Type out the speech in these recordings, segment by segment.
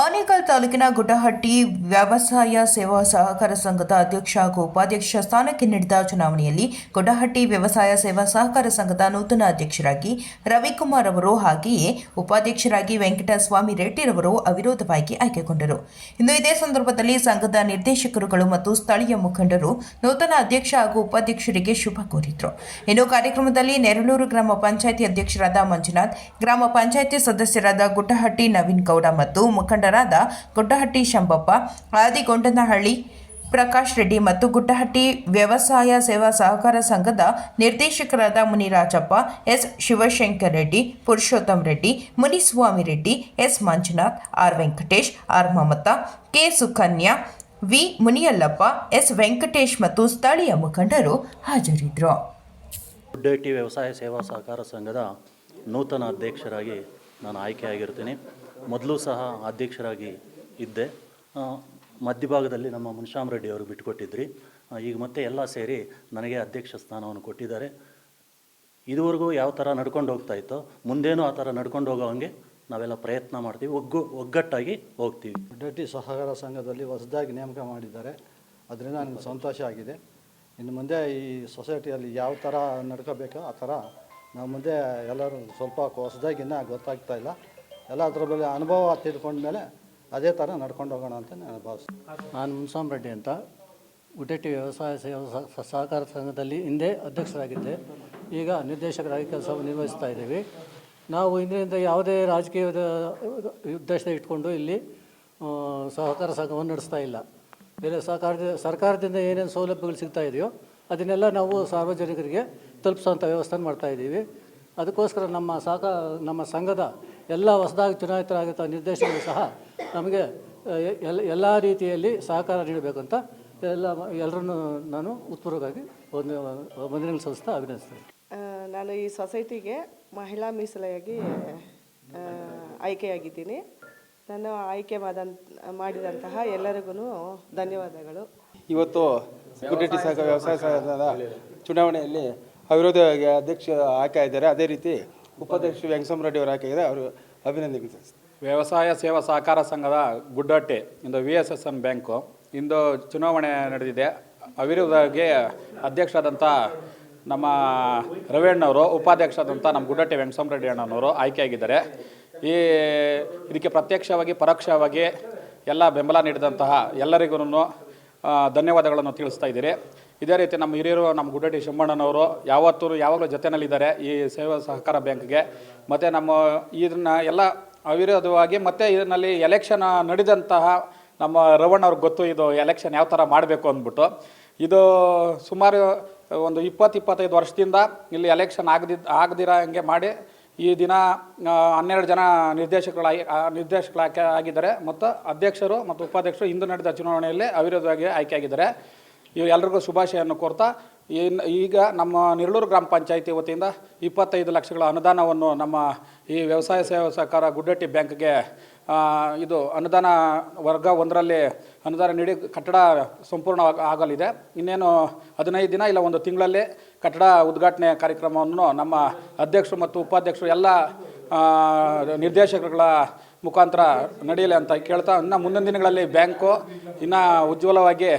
ಆನೇಕಲ್ ತಾಲೂಕಿನ ಗುಡ್ಡಹಟ್ಟಿ ವ್ಯವಸಾಯ ಸೇವಾ ಸಹಕಾರ ಸಂಘದ ಅಧ್ಯಕ್ಷ ಹಾಗೂ ಉಪಾಧ್ಯಕ್ಷ ಸ್ಥಾನಕ್ಕೆ ನಡೆದ ಚುನಾವಣೆಯಲ್ಲಿ ಗುಡ್ಡಹಟ್ಟಿ ವ್ಯವಸಾಯ ಸೇವಾ ಸಹಕಾರ ಸಂಘದ ನೂತನ ಅಧ್ಯಕ್ಷರಾಗಿ ರವಿಕುಮಾರ್ ಅವರು ಹಾಗೆಯೇ ಉಪಾಧ್ಯಕ್ಷರಾಗಿ ವೆಂಕಟಸ್ವಾಮಿ ರೆಡ್ಡಿರವರು ಅವಿರೋಧವಾಗಿ ಆಯ್ಕೆಗೊಂಡರು. ಇನ್ನು ಇದೇ ಸಂದರ್ಭದಲ್ಲಿ ಸಂಘದ ನಿರ್ದೇಶಕರುಗಳು ಮತ್ತು ಸ್ಥಳೀಯ ಮುಖಂಡರು ನೂತನ ಅಧ್ಯಕ್ಷ ಹಾಗೂ ಉಪಾಧ್ಯಕ್ಷರಿಗೆ ಶುಭ ಕೋರಿದರು. ಇನ್ನು ಕಾರ್ಯಕ್ರಮದಲ್ಲಿ ನೆರಳೂರು ಗ್ರಾಮ ಪಂಚಾಯಿತಿ ಅಧ್ಯಕ್ಷರಾದ ಮಂಜುನಾಥ್, ಗ್ರಾಮ ಪಂಚಾಯಿತಿ ಸದಸ್ಯರಾದ ಗುಡ್ಡಹಟ್ಟಿ ನವೀನ್ ಗೌಡ ಮತ್ತು ಮುಖಂಡರಾದ ಗುಡ್ಡಹಟ್ಟಿ ಶಂಭಪ್ಪ ಆದಿಗೊಂಡನಹಳ್ಳಿ ಪ್ರಕಾಶ್ ರೆಡ್ಡಿ ಮತ್ತು ಗುಡ್ಡಹಟ್ಟಿ ವ್ಯವಸಾಯ ಸೇವಾ ಸಹಕಾರ ಸಂಘದ ನಿರ್ದೇಶಕರಾದ Munirajappa, S Shivashankar Reddy, Purushottam Reddy, Munisamy Reddy, S Manjunath, R Venkatesh, R Mamata, K Sukanya, V Muniyallappa, S Venkatesh ಮತ್ತು ಸ್ಥಳೀಯ ಮುಖಂಡರು ಹಾಜರಿದ್ದರು. ಗುಡ್ಡಹಟ್ಟಿ ವ್ಯವಸಾಯ ಸೇವಾ ಸಹಕಾರ ಸಂಘದ ನೂತನ ಅಧ್ಯಕ್ಷರಾಗಿ ನಾನು ಆಯ್ಕೆಯಾಗಿರ್ತೀನಿ ಮೊದಲು ಸಹ ಅಧ್ಯಕ್ಷರಾಗಿ ಇದ್ದೆ. ಮಧ್ಯಭಾಗದಲ್ಲಿ ನಮ್ಮ ಮುನ್ಶಾಮ್ ರೆಡ್ಡಿ ಅವರು ಬಿಟ್ಟುಕೊಟ್ಟಿದ್ರಿ. ಈಗ ಮತ್ತೆ ಎಲ್ಲ ಸೇರಿ ನನಗೆ ಅಧ್ಯಕ್ಷ ಸ್ಥಾನವನ್ನು ಕೊಟ್ಟಿದ್ದಾರೆ. ಇದುವರೆಗೂ ಯಾವ ಥರ ನಡ್ಕೊಂಡು ಹೋಗ್ತಾ ಇತ್ತೋ, ಮುಂದೇನೂ ಆ ಥರ ನಡ್ಕೊಂಡು ಹೋಗೋ ಹಂಗೆ ನಾವೆಲ್ಲ ಪ್ರಯತ್ನ ಮಾಡ್ತೀವಿ. ಒಗ್ಗು, ಒಗ್ಗಟ್ಟಾಗಿ ಹೋಗ್ತೀವಿ. ಡಟ್ಟಿ ಸಹಕಾರ ಸಂಘದಲ್ಲಿ ಹೊಸದಾಗಿ ನೇಮಕ ಮಾಡಿದ್ದಾರೆ. ಅದರಿಂದ ನನಗೆ ಸಂತೋಷ ಆಗಿದೆ. ಇನ್ನು ಮುಂದೆ ಈ ಸೊಸೈಟಿಯಲ್ಲಿ ಯಾವ ಥರ ನಡ್ಕೋಬೇಕೋ ಆ ಥರ ನಾವು ಮುಂದೆ ಎಲ್ಲರೂ ಸ್ವಲ್ಪ ಹೊಸದಾಗಿನ್ನ ಗೊತ್ತಾಗ್ತಾ ಇಲ್ಲ. ಎಲ್ಲ ಅದ್ರ ಬಗ್ಗೆ ಅನುಭವ ತಿಳ್ಕೊಂಡ್ಮೇಲೆ ಅದೇ ಥರ ನಡ್ಕೊಂಡು ಹೋಗೋಣ ಅಂತ ನಾನು ಭಾವಿಸ್ತೀನಿ. ನಾನು ಮುನ್ಸಾಮ್ ರೆಡ್ಡಿ ಅಂತ. ಗುಡ್ಡೆಟ್ಟಿ ವ್ಯವಸಾಯ ಸೇವಾ ಸಹಕಾರ ಸಂಘದಲ್ಲಿ ಹಿಂದೆ ಅಧ್ಯಕ್ಷರಾಗಿದ್ದೆ. ಈಗ ನಿರ್ದೇಶಕರಾಗಿ ಕೆಲಸ ನಿರ್ವಹಿಸ್ತಾ ಇದ್ದೀವಿ. ನಾವು ಇಂದಿನಿಂದ ಯಾವುದೇ ರಾಜಕೀಯದ ಉದ್ದೇಶ ಇಟ್ಕೊಂಡು ಇಲ್ಲಿ ಸಹಕಾರ ಸಂಘವನ್ನು ನಡೆಸ್ತಾ ಇಲ್ಲ. ಬೇರೆ ಸಹಕಾರದ, ಸರ್ಕಾರದಿಂದ ಏನೇನು ಸೌಲಭ್ಯಗಳು ಸಿಗ್ತಾ ಇದೆಯೋ ಅದನ್ನೆಲ್ಲ ನಾವು ಸಾರ್ವಜನಿಕರಿಗೆ ತಲುಪಿಸೋಂಥ ವ್ಯವಸ್ಥೆ ಮಾಡ್ತಾ ಇದ್ದೀವಿ. ಅದಕ್ಕೋಸ್ಕರ ನಮ್ಮ ಸಹಕಾರ, ನಮ್ಮ ಸಂಘದ ಎಲ್ಲ ಹೊಸದಾಗಿ ಚುನಾಯಿತರಾಗಿರ್ತ ನಿರ್ದೇಶಕರು ಸಹ ನಮಗೆ ಎಲ್ಲ ಎಲ್ಲ ರೀತಿಯಲ್ಲಿ ಸಹಕಾರ ನೀಡಬೇಕು ಅಂತ ಎಲ್ಲ ಎಲ್ಲರನ್ನು ನಾನು ಉತ್ಪೂರ್ವಕವಾಗಿ ಒಂದು ಮಂದಿರ ಸಲ್ಲಿಸ್ತಾ ಅಭಿನಂದಿಸ್ತೇನೆ. ನಾನು ಈ ಸೊಸೈಟಿಗೆ ಮಹಿಳಾ ಮೀಸಲಾಗಿ ಆ, ಆಯ್ಕೆಯಾಗಿದ್ದೀನಿ. ನಾನು ಆಯ್ಕೆ ಮಾದಂತ ಮಾಡಿದಂತಹ ಎಲ್ಲರಿಗೂ ಧನ್ಯವಾದಗಳು. ಇವತ್ತು ಗುಡ್ಡೆಟ್ಟಿ ಸಹಕಾರ ವ್ಯವಸಾಯ ಸಂಘದ ಚುನಾವಣೆಯಲ್ಲಿ ಅವಿರೋಧವಾಗಿ ಅಧ್ಯಕ್ಷ ಆಯ್ಕೆ ಇದ್ದಾರೆ ಅದೇ ರೀತಿ ಉಪಾಧ್ಯಕ್ಷ ವೆಂಕಟಸ್ವಾಮಿ ರೆಡ್ಡಿ ಅವರು ಆಯ್ಕೆ ಅವರು ಅಭಿನಂದನೆ. ವ್ಯವಸಾಯ ಸೇವಾ ಸಹಕಾರ ಸಂಘದ ಗುಡ್ಡಟ್ಟೆ ಇಂದು V S S N bank ಇಂದು ಚುನಾವಣೆ ನಡೆದಿದೆ. ಅವಿರೋಧವಾಗಿ ಅಧ್ಯಕ್ಷರಾದಂಥ ನಮ್ಮ ರವಿಯಣ್ಣವರು ಉಪಾಧ್ಯಕ್ಷರಾದಂಥ ನಮ್ಮ ಗುಡ್ಡಟ್ಟೆ ವೆಂಕಟಸ್ವಾಮಿ ರೆಡ್ಡಿ ಅಣ್ಣನವರು ಆಯ್ಕೆಯಾಗಿದ್ದಾರೆ ಈ ಇದಕ್ಕೆ ಪ್ರತ್ಯಕ್ಷವಾಗಿ, ಪರೋಕ್ಷವಾಗಿ ಎಲ್ಲ ಬೆಂಬಲ ನೀಡಿದಂತಹ ಎಲ್ಲರಿಗೂ ಧನ್ಯವಾದಗಳನ್ನು ತಿಳಿಸ್ತಾ ಇದ್ದೀರಿ. ಇದೇ ರೀತಿ ನಮ್ಮ ಹಿರಿಯರು ನಮ್ಮ ಗುಡ್ಡಟ್ಟಿ ಶಿವಣ್ಣನವರು ಯಾವತ್ತೂ ಯಾವಾಗಲೂ ಜೊತೆಯಲ್ಲಿದ್ದಾರೆ ಈ ಸೇವಾ ಸಹಕಾರ ಬ್ಯಾಂಕ್ಗೆ. ಮತ್ತು ನಮ್ಮ ಇದನ್ನು ಎಲ್ಲ ಅವಿರೋಧವಾಗಿ ಮತ್ತು ಇದರಲ್ಲಿ ಎಲೆಕ್ಷನ್ ನಡೆದಂತಹ ನಮ್ಮ ರವಣ್ಣ ಅವ್ರಿಗೆ ಗೊತ್ತು ಇದು ಎಲೆಕ್ಷನ್ ಯಾವ ಥರ ಮಾಡಬೇಕು ಅಂದ್ಬಿಟ್ಟು. ಇದು ಸುಮಾರು ಒಂದು ಇಪ್ಪತ್ತು ಇಪ್ಪತ್ತೈದು ವರ್ಷದಿಂದ ಇಲ್ಲಿ ಎಲೆಕ್ಷನ್ ಆಗದಿದ್ದ ಆಗದಿರ ಹಂಗೆ ಮಾಡಿ ಈ ದಿನ ಹನ್ನೆರಡು ಜನ ನಿರ್ದೇಶಕರಾಗಿ ಆ, ನಿರ್ದೇಶಕರು ಆಯ್ಕೆ ಆಗಿದ್ದಾರೆ. ಮತ್ತು ಅಧ್ಯಕ್ಷರು ಮತ್ತು ಉಪಾಧ್ಯಕ್ಷರು ಇಂದು ನಡೆದ ಚುನಾವಣೆಯಲ್ಲಿ ಅವಿರೋಧವಾಗಿ ಆಯ್ಕೆಯಾಗಿದ್ದಾರೆ ಇವು ಎಲ್ರಿಗೂ ಶುಭಾಶಯವನ್ನು ಕೋರ್ತಾ ಇನ್ನು ಈಗ ನಮ್ಮ ನಿರ್ಲೂರು ಗ್ರಾಮ ಪಂಚಾಯಿತಿ ವತಿಯಿಂದ ಇಪ್ಪತ್ತೈದು ಲಕ್ಷಗಳ ಅನುದಾನವನ್ನು ನಮ್ಮ ಈ ವ್ಯವಸಾಯ ಸೇವಾ ಸಹಕಾರ ಗುಡ್ಡಟ್ಟಿ ಬ್ಯಾಂಕ್ಗೆ ಇದು ಅನುದಾನ ವರ್ಗ ಒಂದರಲ್ಲಿ ಅನುದಾನ ನೀಡಿ ಕಟ್ಟಡ ಸಂಪೂರ್ಣ ಆಗಲಿದೆ. ಇನ್ನೇನು ಹದಿನೈದು ದಿನ ಇಲ್ಲ, ಒಂದು ತಿಂಗಳಲ್ಲಿ ಕಟ್ಟಡ ಉದ್ಘಾಟನೆ ಕಾರ್ಯಕ್ರಮವನ್ನು ನಮ್ಮ ಅಧ್ಯಕ್ಷರು ಮತ್ತು ಉಪಾಧ್ಯಕ್ಷರು ಎಲ್ಲ ನಿರ್ದೇಶಕರುಗಳ ಮುಖಾಂತರ ನಡೆಯಲಿ ಅಂತ ಕೇಳ್ತಾ, ಇನ್ನು ಮುಂದಿನ ದಿನಗಳಲ್ಲಿ ಬ್ಯಾಂಕು ಇನ್ನೂ ಉಜ್ವಲವಾಗಿ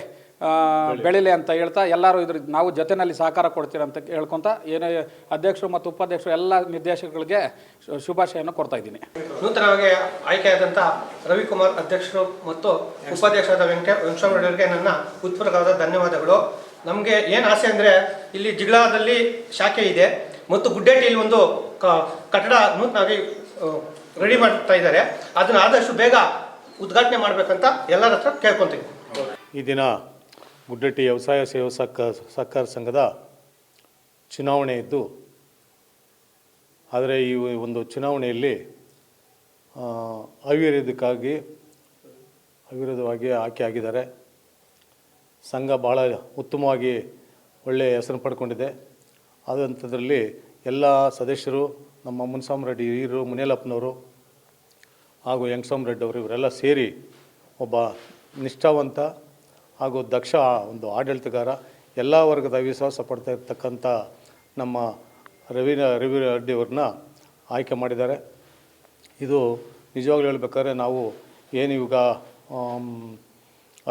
ಬೆಳೀಲಿ ಅಂತ ಹೇಳ್ತಾ ಎಲ್ಲರೂ ಇದ್ರ ನಾವು ಜೊತೆಯಲ್ಲಿ ಸಹಕಾರ ಕೊಡ್ತೀರ ಅಂತ ಹೇಳ್ಕೊತ ಏನೇ ಅಧ್ಯಕ್ಷರು ಮತ್ತು ಉಪಾಧ್ಯಕ್ಷರು ಎಲ್ಲ ನಿರ್ದೇಶಕರಿಗೆ ಶು- ಶುಭಾಶಯವನ್ನು ಕೊಡ್ತಾ ಇದ್ದೀನಿ. ನೂತನವಾಗಿ ಆಯ್ಕೆಯಾದಂಥ ರವಿಕುಮಾರ್ ಅಧ್ಯಕ್ಷರು ಮತ್ತು ಉಪಾಧ್ಯಕ್ಷರಾದ ವೆಂಕಟ ವೆಂಕಟರವರಿಗೆ ನನ್ನ ಉತ್ಪೂರ್ವಕವಾದ ಧನ್ಯವಾದಗಳು. ನಮಗೆ ಏನು ಆಸೆ ಅಂದರೆ ಇಲ್ಲಿ ಜಿಗಳದಲ್ಲಿ ಶಾಖೆ ಇದೆ ಮತ್ತು ಗುಡ್ಡೇಟಿಯಲ್ಲಿ ಒಂದು ಕ- ಕಟ್ಟಡ ನೂತನವಾಗಿ ರೆಡಿ ಮಾಡ್ತಾ ಇದ್ದಾರೆ. ಅದನ್ನು ಆದಷ್ಟು ಬೇಗ ಉದ್ಘಾಟನೆ ಮಾಡಬೇಕಂತ ಎಲ್ಲರ ಹತ್ರ ಕೇಳ್ಕೊತೀವಿ ಈ ದಿನ ಗುಡ್ಡಟ್ಟಿ ವ್ಯವಸಾಯ ಸೇವಾ ಸಹಕ, ಸಹಕಾರ ಸಂಘದ ಚುನಾವಣೆ ಇದ್ದು, ಆದರೆ ಈ ಒಂದು ಚುನಾವಣೆಯಲ್ಲಿ ಅವಿರೋಧಕ್ಕಾಗಿ, ಅವಿರೋಧವಾಗಿ ಆಯ್ಕೆ ಆಗಿದ್ದಾರೆ. ಸಂಘ ಭಾಳ ಉತ್ತಮವಾಗಿ ಒಳ್ಳೆಯ ಹೆಸರು ಪಡ್ಕೊಂಡಿದೆ. ಆದಂಥದ್ರಲ್ಲಿ ಎಲ್ಲ ಸದಸ್ಯರು, ನಮ್ಮ ಮುನ್ಸಾಮ್ ರೆಡ್ಡಿ, ಹಿರಿಯರು ಮುನಿಯಲಪ್ಪನವರು ಹಾಗೂ ರೆಡ್ಡಿ ಅವರು, ಇವರೆಲ್ಲ ಸೇರಿ ಒಬ್ಬ ನಿಷ್ಠಾವಂತ ಹಾಗೂ ದಕ್ಷ ಒಂದು ಆಡಳಿತಗಾರ, ಎಲ್ಲ ವರ್ಗದ ವಿಶ್ವಾಸ ಪಡ್ತಾ ಇರ್ತಕ್ಕಂಥ ನಮ್ಮ ರವಿ ರವಿ ರೆಡ್ಡಿ ಅವ್ರನ್ನ ಆಯ್ಕೆ ಮಾಡಿದ್ದಾರೆ. ಇದು ನಿಜವಾಗ್ಲೂ ಹೇಳ್ಬೇಕಾದ್ರೆ ನಾವು ಏನು ಈಗ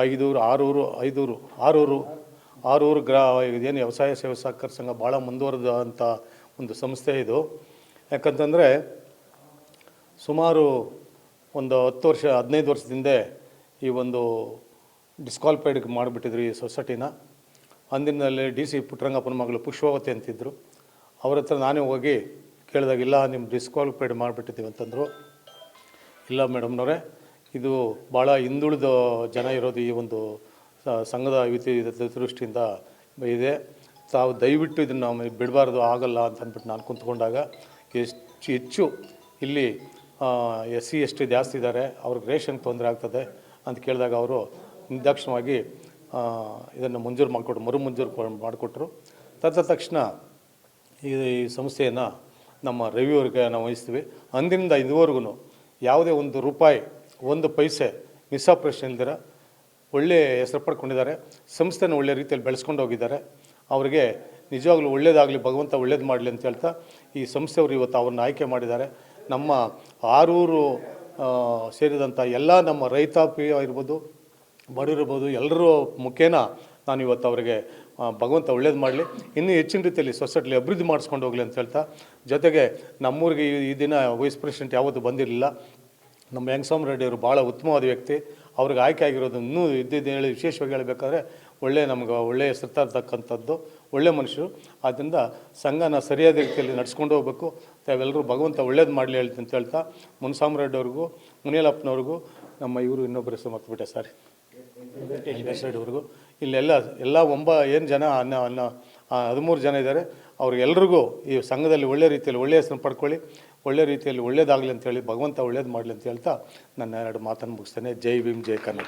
ಐದೂರು, ಆರೂರು ಐದೂರು, ಆರೂರು ಆರೂರು ಗ್ರಾ, ಇದೇನು ವ್ಯವಸಾಯ ಸೇವಾ ಸಹಕಾರ ಸಂಘ ಭಾಳ ಮುಂದುವರೆದ ಅಂಥ ಒಂದು ಸಂಸ್ಥೆ ಇದು. ಯಾಕಂತಂದರೆ ಸುಮಾರು ಒಂದು ಹತ್ತು ವರ್ಷ, ಹದಿನೈದು ವರ್ಷದಿಂದ ಈ ಒಂದು ಡಿಸ್ಕ್ವಾಲಿಫೈಡ್ ಮಾಡಿಬಿಟ್ಟಿದ್ರು ಈ ಸೊಸೈಟಿನ. ಅಂದಿನಲ್ಲಿ ಡಿ ಸಿ ಪುಟ್ಟರಂಗಪ್ಪನ ಮಗಳು ಪುಷ್ಪವತಿ ಅಂತಿದ್ದರು ಅವ್ರ ಹತ್ರ ನಾನೇ ಹೋಗಿ ಕೇಳಿದಾಗ, ಇಲ್ಲ ನಿಮ್ಮ ಡಿಸ್ಕ್ವಾಲಿಫೈಡ್ ಮಾಡಿಬಿಟ್ಟಿದ್ದೀವಿ ಅಂತಂದರು. ಇಲ್ಲ ಮೇಡಮ್ನವರೇ, ಇದು ಭಾಳ ಹಿಂದುಳಿದ ಜನ ಇರೋದು ಈ ಒಂದು ಸಂಘದ ದೃಷ್ಟಿಯಿಂದ ಇದೆ. ತಾವು ದಯವಿಟ್ಟು ಇದನ್ನು ಬಿಡಬಾರ್ದು, ಆಗಲ್ಲ ಅಂತ ಅಂದ್ಬಿಟ್ಟು ನಾನು ಕುಂತ್ಕೊಂಡಾಗ ಎಷ್ಟು, ಹೆಚ್ಚು ಇಲ್ಲಿ ಎಸ್ ಸಿ, ಎಸ್ ಟಿ ಜಾಸ್ತಿ ಇದ್ದಾರೆ ಅವ್ರಿಗೆ ರೇಷನ್ ತೊಂದರೆ ಆಗ್ತದೆ ಅಂತ ಕೇಳಿದಾಗ ಅವರು ನಿರ್ದಾಕ್ಷಿಣ್ಯವಾಗಿ ಇದನ್ನು ಮಂಜೂರು ಮಾಡಿಕೊಟ್ರು, ಮರು ಮಂಜೂರು ಮಾಡಿಕೊಟ್ರು. ತದ ತಕ್ಷಣ ಈ ಸಂಸ್ಥೆಯನ್ನು ನಮ್ಮ ರವಿಯವರಿಗೆ ನಾವು ವಹಿಸ್ತೀವಿ. ಅಂದಿನಿಂದ ಇದುವರೆಗೂ ಯಾವುದೇ ಒಂದು ರೂಪಾಯಿ, ಒಂದು ಪೈಸೆ ಮಿಸ್ಆಪ್ರೇಷನ್ ಇಲ್ದಿರ ಒಳ್ಳೆಯ ಹೆಸರು ಪಡ್ಕೊಂಡಿದ್ದಾರೆ. ಸಂಸ್ಥೆನ ಒಳ್ಳೆ ರೀತಿಯಲ್ಲಿ ಬೆಳೆಸ್ಕೊಂಡು ಹೋಗಿದ್ದಾರೆ. ಅವರಿಗೆ ನಿಜವಾಗ್ಲೂ ಒಳ್ಳೇದಾಗಲಿ, ಭಗವಂತ ಒಳ್ಳೇದು ಮಾಡಲಿ ಅಂತ ಹೇಳ್ತಾ ಈ ಸಂಸ್ಥೆಯವರು ಇವತ್ತು ಅವ್ರನ್ನ ಆಯ್ಕೆ ಮಾಡಿದ್ದಾರೆ. ನಮ್ಮ ಆರೂರು ಸೇರಿದಂಥ ಎಲ್ಲ ನಮ್ಮ ರೈತಾಪಿ ಇರ್ಬೋದು ಬಡವಿರ್ಬೋದು ಎಲ್ಲರೂ ಮುಖೇನ ನಾನು ಇವತ್ತು ಅವರಿಗೆ ಭಗವಂತ ಒಳ್ಳೇದು ಮಾಡಲಿ. ಇನ್ನೂ ಹೆಚ್ಚಿನ ರೀತಿಯಲ್ಲಿ ಸೊಸೈಟಿಲಿ ಅಭಿವೃದ್ಧಿ ಮಾಡಿಸ್ಕೊಂಡು ಹೋಗಲಿ ಅಂತ ಹೇಳ್ತಾ, ಜೊತೆಗೆ ನಮ್ಮೂರಿಗೆ ಈ- ದಿನ ವೈಸ್ ಪ್ರೆಸಿಡೆಂಟ್ ಯಾವತ್ತೂ ಬಂದಿರಲಿಲ್ಲ. ನಮ್ಮ ಯಂಗ್ಸ್ವಾಮಿ ರೆಡ್ಡಿ ಅವರು ಭಾಳ ಉತ್ತಮವಾದ ವ್ಯಕ್ತಿ. ಅವ್ರಿಗೆ ಆಯ್ಕೆ ಆಗಿರೋದು ಇನ್ನೂ ಇದ್ದಿದ್ದು ಹೇಳಿ ವಿಶೇಷವಾಗಿ ಹೇಳಬೇಕಾದ್ರೆ, ಒಳ್ಳೆ ನಮ್ಗೆ ಒಳ್ಳೆಯ ಹೆಸರು ತರ್ತಕ್ಕಂಥದ್ದು, ಒಳ್ಳೆ ಮನುಷ್ಯರು. ಆದ್ದರಿಂದ ಸಂಘನ ಸರಿಯಾದ ರೀತಿಯಲ್ಲಿ ನಡ್ಸ್ಕೊಂಡು ಹೋಗ್ಬೇಕು. ತಾವೆಲ್ಲರೂ ಭಗವಂತ ಒಳ್ಳೇದು ಮಾಡಲಿ ಹೇಳ್ತೀನಿ ಅಂತ ಹೇಳ್ತಾ ಮುನ್ಸಾಮ್ ರೆಡ್ಡಿ ಅವ್ರಿಗೂ, ಮುನಿಯಲಪ್ಪನವ್ರಿಗೂ ನಮ್ಮ ಇವರು ಇನ್ನೊಬ್ಬರು ಹೆಸರು ಮರ್ತುಬಿಟ್ಟೆ ಸರ್ ಅವ್ರಿಗೂ ಇಲ್ಲೆಲ್ಲ, ಎಲ್ಲ ಒಂಬ, ಏನು ಜನ, ಅನ್ನ ಅನ್ನ ಹದಿಮೂರು ಜನ ಇದ್ದಾರೆ. ಅವ್ರಿಗೆಲ್ರಿಗೂ ಈ ಸಂಘದಲ್ಲಿ ಒಳ್ಳೆ ರೀತಿಯಲ್ಲಿ ಒಳ್ಳೆಯ ಹೆಸರು ಪಡ್ಕೊಳ್ಳಿ. ಒಳ್ಳೆ ರೀತಿಯಲ್ಲಿ ಒಳ್ಳೇದಾಗಲಿ ಅಂತೇಳಿ ಭಗವಂತ ಒಳ್ಳೇದು ಮಾಡಲಿ ಅಂತ ಹೇಳ್ತಾ ನನ್ನ ಎರಡು ಮಾತನ್ನು ಮುಗಿಸ್ತೇನೆ. ಜೈ ಭೀಮ್, ಜೈ ಕನ್ನಡ